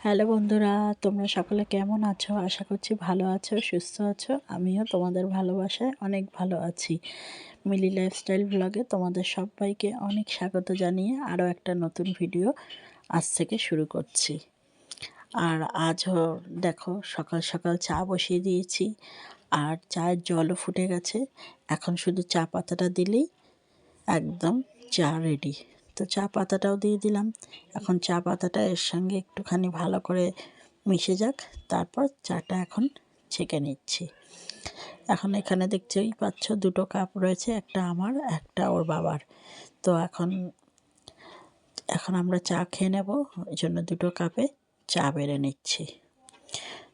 Hello বন্ধুরা, তোমরা সকলে কেমন আছো? আশা করছি ভালো আছো, সুস্থ আছো। আমিও তোমাদের ভালোবাসায় অনেক ভালো আছি। মিলি লাইফস্টাইল ব্লগে তোমাদের সবাইকে অনেক স্বাগত জানিয়ে আরও একটা নতুন ভিডিও আজ থেকে শুরু করছি। আর আজও দেখো, সকাল সকাল চা বসিয়ে দিয়েছি। আর চায়ের জলও ফুটে গেছে। এখন শুধু চা পাতাটা দিলেই একদম চা রেডি তো চা পাতাটাও দিয়ে দিলাম। এখন চা পাতাটা এর সঙ্গে একটুখানি ভালো করে মিশে যাক, তারপর চাটা এখন ছেঁকে নিচ্ছি। এখন এখানে দেখতেই পাচ্ছ দুটো কাপ রয়েছে, একটা আমার, একটা ওর বাবার। তো এখন এখন আমরা চা খেয়ে নেব ওই জন্য দুটো কাপে চা বেড়ে নিচ্ছি।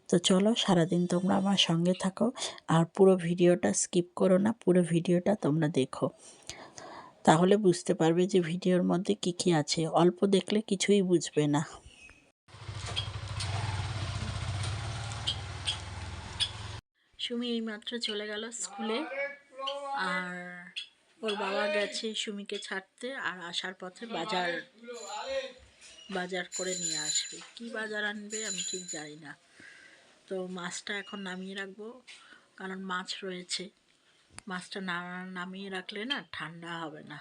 তো চলো, সারাদিন তোমরা আমার সঙ্গে থাকো, আর পুরো ভিডিওটা স্কিপ করো না, পুরো ভিডিওটা তোমরা দেখো। তাহলে বুঝতে পারবে যে ভিডিওর মধ্যে কি কি আছে। অল্প দেখলে কিছুই বুঝবে না। সুমি এইমাত্র চলে গেল স্কুলে। আর ওর বাবা গেছে সুমিকে ছাড়তে আর আসার পথে বাজার বাজার করে নিয়ে আসবে। কি বাজার আনবে আমি ঠিক জানি না। তো মাছটা এখন নামিয়ে রাখব, কারণ মাছ রয়েছে। মাছটা না নামিয়ে রাখলে না ঠান্ডা হবে না।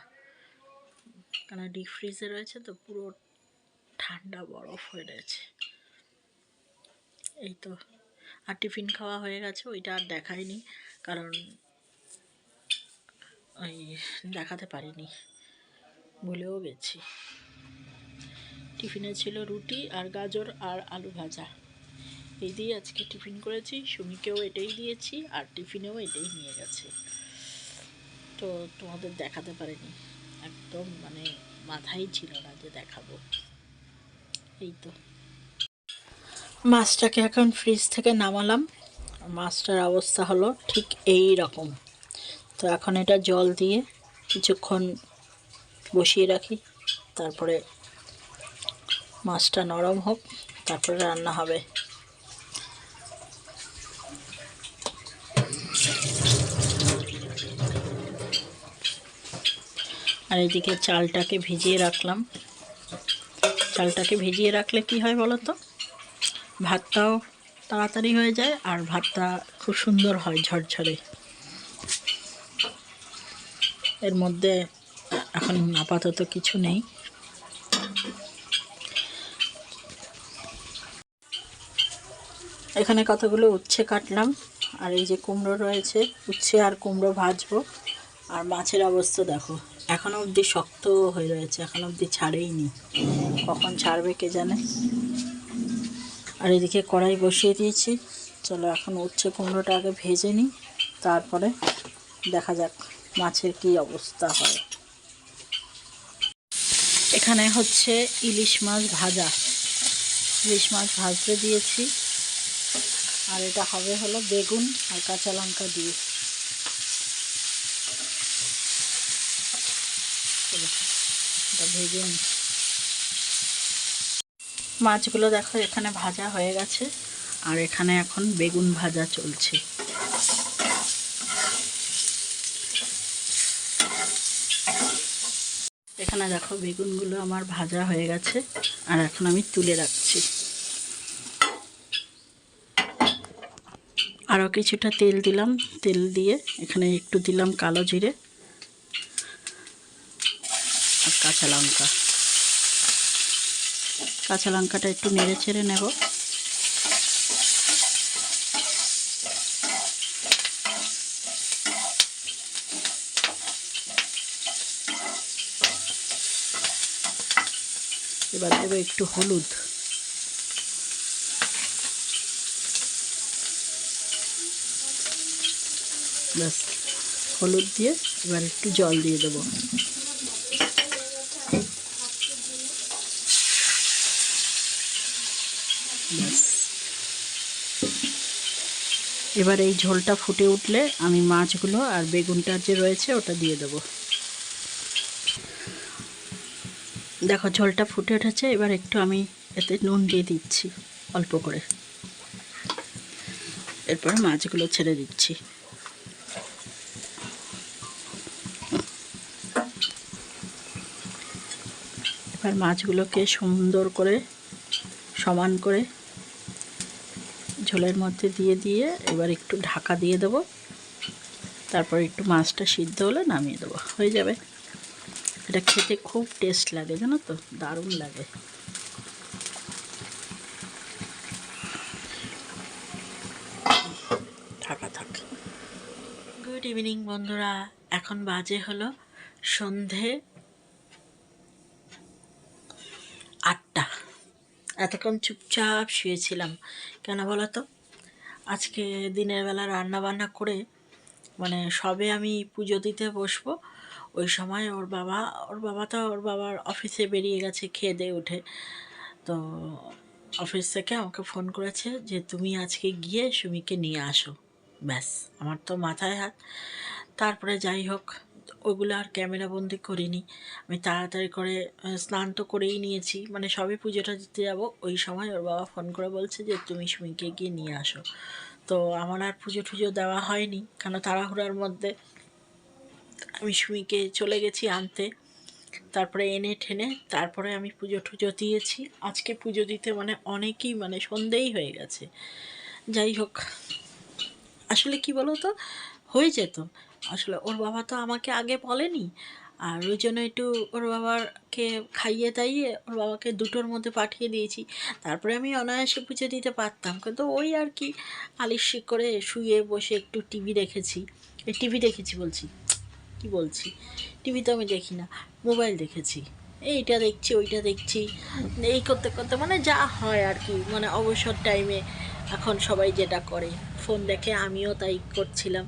কারণ ডিপ ফ্রিজে রয়েছে তো পুরো ঠান্ডা বরফ হয়ে রয়েছে। এই তো। আর টিফিন খাওয়া হয়ে গেছে, ওইটা আর দেখাইনি, কারণ ওই দেখাতে পারিনি, ভুলেও গেছি। টিফিনে ছিল রুটি আর গাজর আর আলু ভাজা। এই দিয়ে আজকে টিফিন করেছি। সুমিকেও এটাই দিয়েছি আর টিফিনেও এটাই নিয়ে গেছে। তো তোমাদের দেখাতে পারিনি। একদম মানে মাথাই ছিল না যে দেখাবো। এই তো। মাছটাকে এখন ফ্রিজ থেকে নামালাম। মাছটার অবস্থা হলো ঠিক এই রকম। তো এখন এটা জল দিয়ে কিছুক্ষণ বসিয়ে রাখি। তারপরে মাছটা নরম হোক, তারপরে রান্না হবে। আর এদিকে চালটাকে ভিজিয়ে রাখলাম। চালটাকে ভিজিয়ে রাখলে কি হয় বলো তো ভাতটাও তাড়াতাড়ি হয়ে যায় আর ভাতটা খুব সুন্দর হয় ঝরঝরে। এর মধ্যে এখন আপাতত কিছু নেই। এখানে কতগুলো উচ্ছে কাটলাম। আর এই যে কুমড়ো রয়েছে, উচ্ছে আর কুমড়ো ভাজবো। আর মাছের অবস্থা দেখো। এখনও অবধি শক্ত হয়ে রয়েছে, এখন অবধি ছাড়েইনি। কখন ছাড়বে কে জানে? আর এদিকে কড়াই বসিয়ে দিয়েছি। চলো এখন উচ্ছে কুমড়োটা আগে ভেজে নিই, তারপরে দেখা যাক মাছের কি অবস্থা হয়। এখানে হচ্ছে ইলিশ মাছ ভাজা। ইলিশ মাছ ভাজতে দিয়েছি। আর এটা হবে হলো বেগুন আর কাঁচা লঙ্কা দিয়ে। ভেজে মাছগুলো দেখো, এখানে ভাজা হয়ে গেছে, আর এখানে এখন বেগুন ভাজা চলছে। এখানে দেখো, বেগুনগুলো আমার ভাজা হয়ে গেছে, আর এখন আমি তুলে রাখছি। আরও কিছুটা তেল দিলাম, তেল দিয়ে এখানে একটু দিলাম কালো জিরে আর কাঁচা লঙ্কা। কাঁচা লঙ্কাটা একটু নেড়ে ছেড়ে নেব। এবার দেবো একটু হলুদ। ব্যাস, হলুদ দিয়ে এবার একটু জল দিয়ে দেবো। এবার এই ঝোলটা ফুটে উঠলে আমি মাছগুলো আর বেগুনটা যে রয়েছে ওটা দিয়ে দেবো। দেখো, ঝোলটা ফুটে উঠেছে, এবার একটু আমি এতে নুন দিয়ে দিচ্ছি, অল্প করে। এরপর মাছগুলো ছেড়ে দিচ্ছি। এবার মাছগুলোকে সুন্দর করে সমান করে ঝোলের মধ্যে দিয়ে দিয়ে এবার একটু ঢাকা দিয়ে দেবো। তারপর একটু মাছটা সিদ্ধ হলে নামিয়ে দেবো। হয়ে যাবে। এটা খেতে খুব টেস্ট লাগে, জানো তো? দারুণ লাগে। ঢাকা থাক। গুড ইভিনিং বন্ধুরা। এখন বাজে হলো সন্ধে এতক্ষণ চুপচাপ শুয়েছিলাম। কেন বলো তো? আজকে দিনের বেলা রান্না বান্না করে মানে সবে আমি পুজো দিতে বসবো। ওই সময় ওর বাবা ওর বাবা তো ওর বাবার অফিসে বেরিয়ে গেছে খেয়ে দিয়ে উঠে। তো অফিস থেকে আমাকে ফোন করেছে যে, তুমি আজকে গিয়ে সুমিকে নিয়ে আসো। ব্যাস, আমার তো মাথায় হাত। তারপরে যাই হোক ওগুলো আর ক্যামেরা বন্দি করিনি। আমি তাড়াতাড়ি করে স্নান তো করেই নিয়েছি। মানে সবে পুজোটা দিতে যাব, ওই সময় ওর বাবা ফোন করে বলছে যে, তুমি সুমিকে গিয়ে নিয়ে আসো। তো আমার আর পুজো টুজো দেওয়া হয়নি, কেন তাড়াহুড়ার মধ্যে আমি সুমিকে চলে গেছি আনতে। তারপরে এনে ঠেনে তারপরে আমি পুজো টুজো দিয়েছি। আজকে পুজো দিতে মানে অনেকই মানে সন্ধেই হয়ে গেছে। যাই হোক, আসলে কি বলো তো হয়ে যেত। আসলে ওর বাবা তো আমাকে আগে বলেনি। আর ওই জন্য একটু ওর বাবাকে খাইয়ে দাইয়ে ওর বাবাকে দুটোর মধ্যে পাঠিয়ে দিয়েছি। তারপরে আমি অনায়াসে পুজো দিতে পারতাম। কিন্তু ওই আর কি আলিশি করে শুয়ে বসে একটু টিভি দেখেছি। এই টিভি দেখেছি বলছি। কি বলছি? টিভি তো আমি দেখি না, মোবাইল দেখেছি। এইটা দেখছি, ওইটা দেখছি। এই করতে করতে মানে যা হয় আর কি মানে অবসর টাইমে এখন সবাই যেটা করে ফোন দেখে আমিও তাই করছিলাম।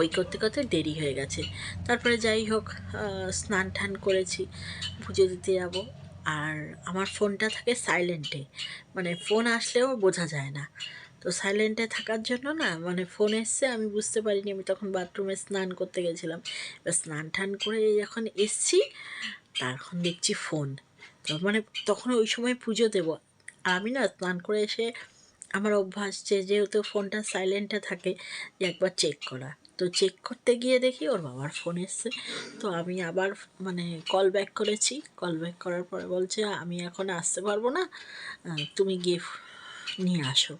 ওই করতে করতে দেরি হয়ে গেছে। তারপরে যাই হোক স্নান টান করেছি, পুজো দিতে যাব। আর আমার ফোনটা থাকে সাইলেন্টে মানে ফোন আসলেও বোঝা যায় না। তো সাইলেন্টে থাকার জন্য না মানে ফোন এসছে, আমি বুঝতে পারিনি। আমি তখন বাথরুমে স্নান করতে গেছিলাম। স্নান টান করে যখন এসছি, তখন দেখছি ফোন। তো মানে তখন ওই সময় পুজো দেবো। আমি না স্নান করে এসে আমার অভ্যাস যে, যেহেতু ফোনটা সাইলেন্টে থাকে, যে একবার চেক করা। তো চেক করতে গিয়ে দেখি ওর বাবার ফোন এসছে। তো আমি আবার মানে কল ব্যাক করেছি। কল ব্যাক করার পরে বলছে, আমি এখন আসতে পারব না। তুমি গিয়ে নিয়ে আসো।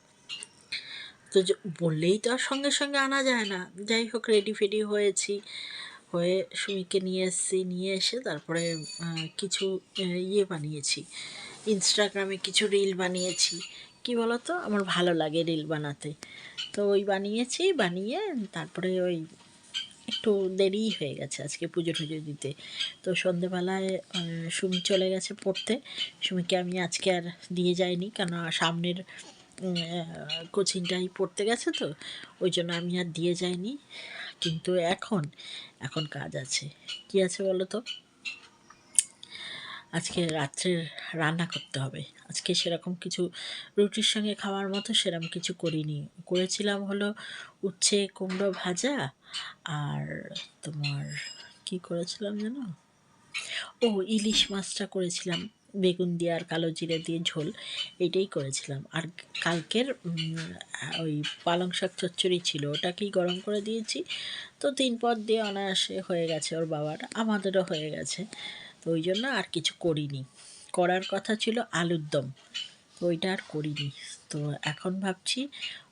তো বললেই তো আর সঙ্গে সঙ্গে আনা যায় না। যাই হোক রেডি ফেডি হয়েছি। হয়ে সুমিকে নিয়ে এসেছি। নিয়ে এসে তারপরে কিছু ইয়ে বানিয়েছি। ইনস্টাগ্রামে কিছু রিল বানিয়েছি। কি বলতো? আমার ভালো লাগে রিল বানাতে। তো ওই বানিয়েছি, বানিয়ে তারপরে ওই একটু দেরি হয়ে গেছে আজকে পুজো টুজো দিতে। তো সন্ধেবেলায় সুমি চলে গেছে পড়তে। সুমিকে আমি আজকে আর দিয়ে যাইনি কেন সামনের কোচিংটাই পড়তে গেছে তো, ওই জন্য আমি আর দিয়ে যাইনি। কিন্তু এখন এখন কাজ আছে। কি আছে বলো তো আজকে রাত্রের রান্না করতে হবে। আজকে সেরকম কিছু রুটির সঙ্গে খাওয়ার মতো সেরকম কিছু করিনি। করেছিলাম হলো উচ্ছে কুমড়ো ভাজা আর তোমার কি করেছিলাম জানো? ও, ইলিশ মাছটা করেছিলাম। বেগুন দিয়ে আর কালো জিরে দিয়ে ঝোল এটাই করেছিলাম। আর কালকের ওই পালং শাক চচ্চড়ি ছিল, ওটাকেই গরম করে দিয়েছি। তো তিন পদ দিয়ে অনায়াসে হয়ে গেছে ওর বাবার, আমাদেরও হয়ে গেছে। ওই জন্য আর কিছু করিনি। করার কথা ছিল আলুর দম। ওইটা আর করিনি। তো এখন ভাবছি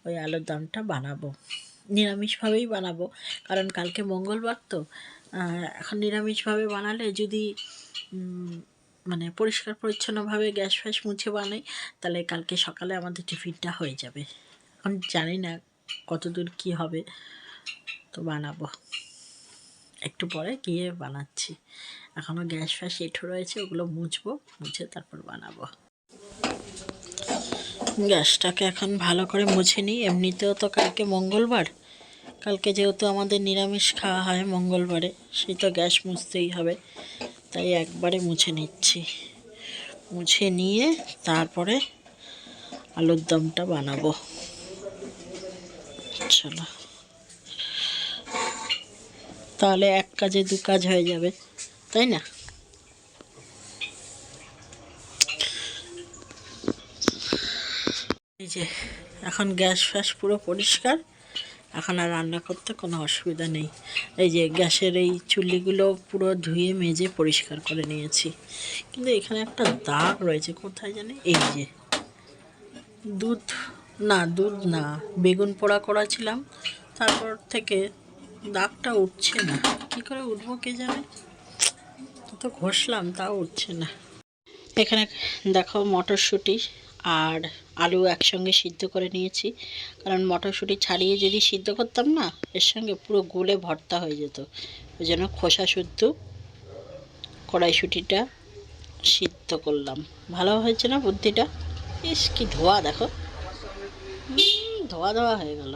ওই আলুর দমটা বানাবো। নিরামিষভাবেই বানাবো। কারণ কালকে মঙ্গলবার তো। এখন নিরামিষভাবে বানালে যদি মানে পরিষ্কার পরিচ্ছন্নভাবে গ্যাস ফ্যাস মুছে বানাই, তাহলে কালকে সকালে আমাদের টিফিনটা হয়ে যাবে। এখন জানি না কতদূর কি হবে। তো বানাবো। একটু পরে গিয়ে বানাচ্ছি। এখনও গ্যাস ফ্যাস এঁঠো রয়েছে, ওগুলো মুছবো, মুছে তারপর বানাবো। গ্যাসটাকে এখন ভালো করে মুছে নিই। এমনিতেও তো কালকে মঙ্গলবার। কালকে যেহেতু আমাদের নিরামিষ খাওয়া হয় মঙ্গলবারে, সেই তো গ্যাস মুছতেই হবে। তাই একবারে মুছে নিচ্ছি। মুছে নিয়ে তারপরে আলুর দমটা বানাবো। চলো। তাহলে এক কাজে দু কাজ হয়ে যাবে। তাই না এই যে, এখন গ্যাস ফ্যাস পুরো পরিষ্কার। এখন আর রান্না করতে কোনো অসুবিধা নেই। এই যে, গ্যাসের এই চুল্লিগুলো পুরো ধুয়ে মেজে পরিষ্কার করে নিয়েছি। কিন্তু এখানে একটা দাগ রয়েছে, কোথায় জানি? এই যে। দুধ, না দুধ না, বেগুন পোড়া করেছিলাম। তারপর থেকে দাগটা উঠছে না। কি করে উঠবো কে জানে? তো ঘষলাম, তাও উঠছে না। এখানে দেখো মটরশুঁটি আর আলু একসঙ্গে সিদ্ধ করে নিয়েছি। কারণ মটরশুঁটি ছাড়িয়ে যদি সিদ্ধ করতাম না, এর সঙ্গে পুরো গুলে ভর্তা হয়ে যেত। ওই জন্য খোসা শুদ্ধ কড়াইশুঁটিটা সিদ্ধ করলাম। ভালো হয়েছে না বুদ্ধিটা? ইস, কি ধোয়া, দেখো। ধোয়া ধোয়া হয়ে গেল।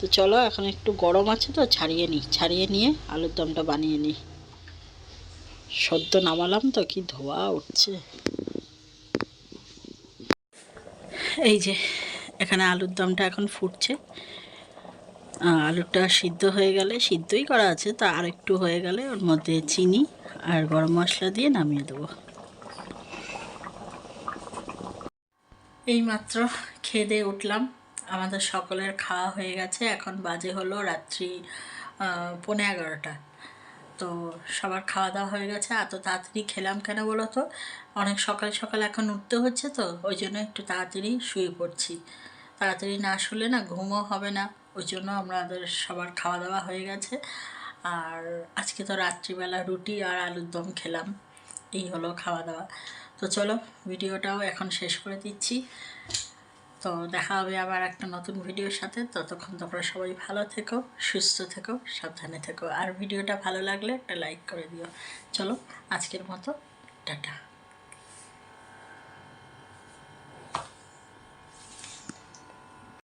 তো চলো, এখন একটু গরম আছে তো, ছাড়িয়ে নিই। ছাড়িয়ে নিয়ে আলুর দমটা বানিয়ে নিই। সদ্য নামালাম তো কি ধোয়া উঠছে? এই যে এখানে আলুর দমটা এখন ফুটছে। আলুটা সিদ্ধ হয়ে গেলে সিদ্ধই করা আছে তা আর একটু হয়ে গেলে ওর মধ্যে চিনি আর গরম মশলা দিয়ে নামিয়ে দেবো। এইমাত্র খেয়ে দিয়ে উঠলাম। আমাদের সকলের খাওয়া হয়ে গেছে। এখন বাজে হলো রাত্রি আহ, পৌনে এগারোটা। তো সবার খাওয়া দাওয়া হয়ে গেছে। এত তাড়াতাড়ি খেলাম কেন বলো তো? অনেক সকাল সকাল এখন উঠতে হচ্ছে তো, ওই জন্য একটু তাড়াতাড়ি শুয়ে পড়ছি। তাড়াতাড়ি না শুলে না ঘুমও হবে না, ওই জন্য আমাদের সবার খাওয়া দাওয়া হয়ে গেছে। আর আজকে তো রাত্রিবেলা রুটি আর আলুর দম খেলাম, এই হলো খাওয়া দাওয়া। তো চলো, ভিডিওটাও এখন শেষ করে দিচ্ছি। তো দেখা হবে আবার একটা নতুন ভিডিওর সাথে। ততক্ষণ তোমরা সবাই ভালো থেকো, সুস্থ থেকো, সাবধানে থেকো। আর ভিডিওটা ভালো লাগলে একটা লাইক করে দিও। চলো, আজকের মতো, টাটা।